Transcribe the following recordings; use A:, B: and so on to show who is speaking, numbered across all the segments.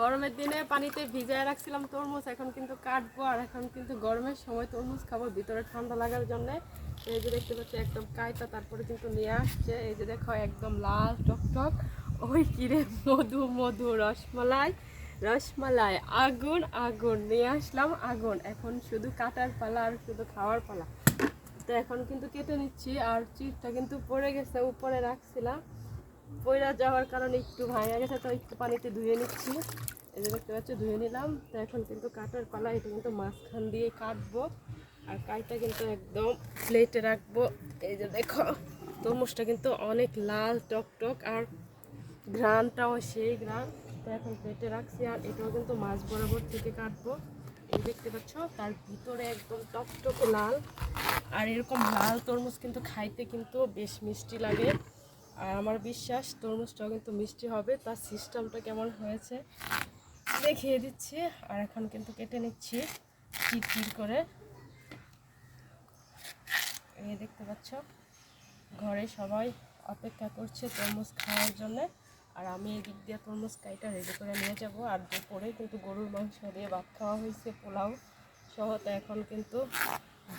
A: গরমের দিনে পানিতে ভিজায় রাখছিলাম তরমুজ, এখন কিন্তু কাটবো আর এখন কিন্তু গরমের সময় তরমুজ খাব ভিতরে ঠান্ডা লাগার জন্য। এই যে দেখতে পাচ্ছি একদম কাইটা তারপরে কিন্তু নিয়ে আসছে। এই যে দেখো, একদম লাল টকটক। ওই কিরে মধু মধু, রসমালাই রসমালাই, আগুন আগুন। নিয়ে আসলাম আগুন। এখন শুধু কাটার পালা আর শুধু খাওয়ার পালা। তো এখন কিন্তু কেটে নিচ্ছি আর চিপটা কিন্তু পড়ে গেছে, উপরে রাখছিলাম। পয়রা যাওয়ার কারণে একটু ভাঙা গেছে, তো একটু পানিতে ধুয়ে নিচ্ছি। এই যে দেখতে পাচ্ছি, ধুয়ে নিলাম। তো এখন কিন্তু কাটার পালা, এটা কিন্তু মাঝখান দিয়ে কাটবো। আর কাইটা কিন্তু একদম প্লেটে রাখব। এই যে দেখো, তরমুজটা কিন্তু অনেক লাল টক টক আর ঘ্রানটাও সেই ঘ্রান তো এখন প্লেটে রাখছি, আর এটাও কিন্তু মাছ বরাবর থেকে কাটবো। এই দেখতে পাচ্ছ, তার ভিতরে একদম টকটকে লাল। আর এরকম লাল তরমুজ কিন্তু খাইতে কিন্তু বেশ মিষ্টি লাগে। আর আমার বিশ্বাস তরমুজটাও কিন্তু মিষ্টি হবে, তার সিস্টেমটা কেমন হয়েছে দেখিয়ে দিচ্ছি। আর এখন কিন্তু কেটে নিচ্ছি চিট করে। এই দেখতে পাচ্ছ, ঘরে সবাই অপেক্ষা করছে তরমুজ খাওয়ার জন্য। আর আমি এই দিক দিয়ে তরমুজ কাইটা রেডি করে নিয়ে যাব। আর দুপুরে কিন্তু গরুর মাংস দিয়ে ভাত খাওয়া হয়েছে, পোলাও সহ। তো এখন কিন্তু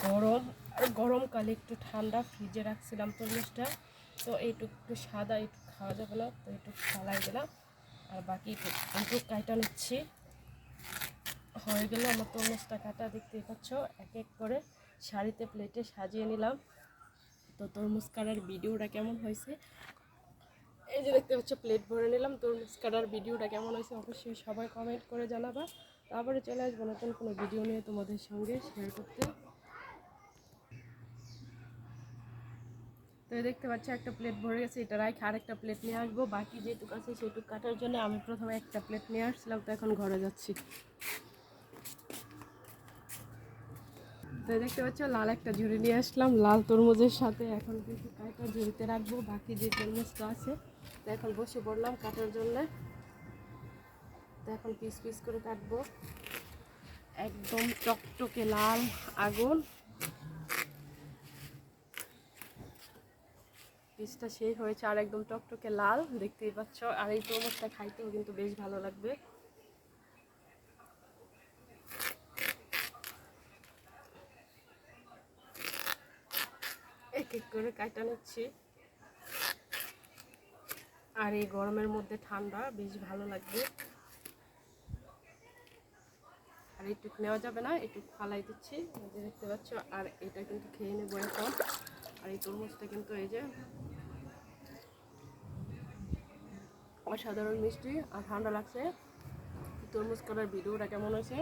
A: গরম, আর গরমকালে একটু ঠান্ডা ফ্রিজে রাখছিলাম তরমুজটা। তো এইটুকু একটু সাদা, একটু খাওয়া যাবে না তো একটু ফালাই দিলাম। আর বাকি একটু কাটা নিচ্ছি। হয়ে গেলে আমার তরমুজটা কাটা দেখতেই পাচ্ছ, এক এক করে শাড়িতে প্লেটে সাজিয়ে নিলাম। তো তরমুজ কাটার ভিডিওটা কেমন হয়েছে? এই যে দেখতে পাচ্ছ প্লেট ভরে নিলাম। তরমুজ কাটার ভিডিওটা কেমন হয়েছে অবশ্যই সবাই কমেন্ট করে জানাবা। তারপরে চলে আসব নতুন কোনো ভিডিও নিয়ে তোমাদের সঙ্গে শেয়ার করতে তো এই দেখতে পাচ্ছ, একটা প্লেট ভরে গেছে, এটা রাখে আরেকটা প্লেট নিয়ে আসব। বাকি যেটুকু আছে সেটুকু কাটার জন্য আমি প্রথমে একটা প্লেট নিয়ে আসছিলাম তো এখন ঘরে যাচ্ছি। তো দেখতে পাচ্ছ, লাল একটা ঝুড়ি নিয়ে আসলাম, লাল তরমুজের সাথে এখন কিন্তু কাটা ঝুড়িতে রাখব, বাকি যে তরমুজটা আছে। তো এখন বসে পড়লাম কাটার জন্য। তো এখন পিস পিস করে কাটবো। একদম টকটকে লাল আগুন। পিসটা সেই হয়েছে আর একদম টকটকে লাল, দেখতেই পাচ্ছ। আর এই তরমুজটা খাইতেও কিন্তু বেশ ভালো লাগবে। এক এক করে কাটা নিচ্ছি। আর এই গরমের মধ্যে ঠান্ডা, বেশ ভালো লাগবে। আর এইটুকু নেওয়া যাবে না একটু ফালাই দিচ্ছি। দেখতে পাচ্ছ, আর এটা কিন্তু খেয়ে নেব এখন। আর এই তরমুজটা কিন্তু এই যে অসাধারণ মিষ্টি আর ঠান্ডা লাগছে। তরমুজ করার ভিডিওটা কেমন হয়েছে?